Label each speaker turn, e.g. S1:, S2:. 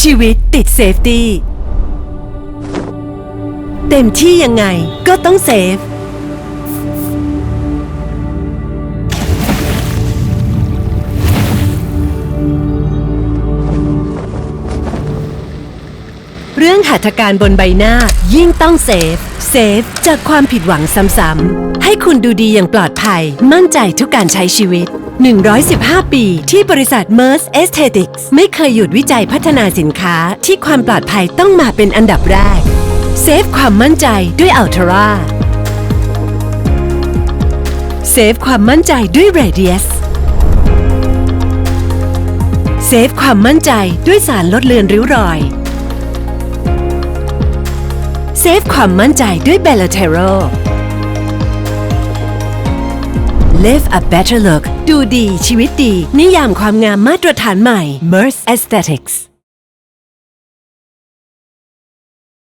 S1: ชีวิตติดเซฟตี้ เต็มที่ยังไงก็ต้องเซฟ เรื่องหัตถการบนใบหน้ายิ่งต้องเซฟ เซฟจากความผิดหวังซ้ำๆให้คุณดูดีอย่างปลอดภัยมั่นใจทุกการใช้ชีวิต 115 ปีที่บริษัท MERS Aesthetics ไม่เคยหยุดวิจัยพัฒนาสินค้าที่ความปลอดภัยต้องมาเป็นอันดับแรก เซฟความมั่นใจด้วย Ultra เซฟความมั่นใจด้วย Radius เซฟความมั่นใจด้วยสารลดเลือนริ้วรอย เซฟความมั่นใจด้วย b e l l a t e r o Live a better look ดูดีชีวิตดี นิยามความงามมาตรฐานใหม่ MERS Aesthetics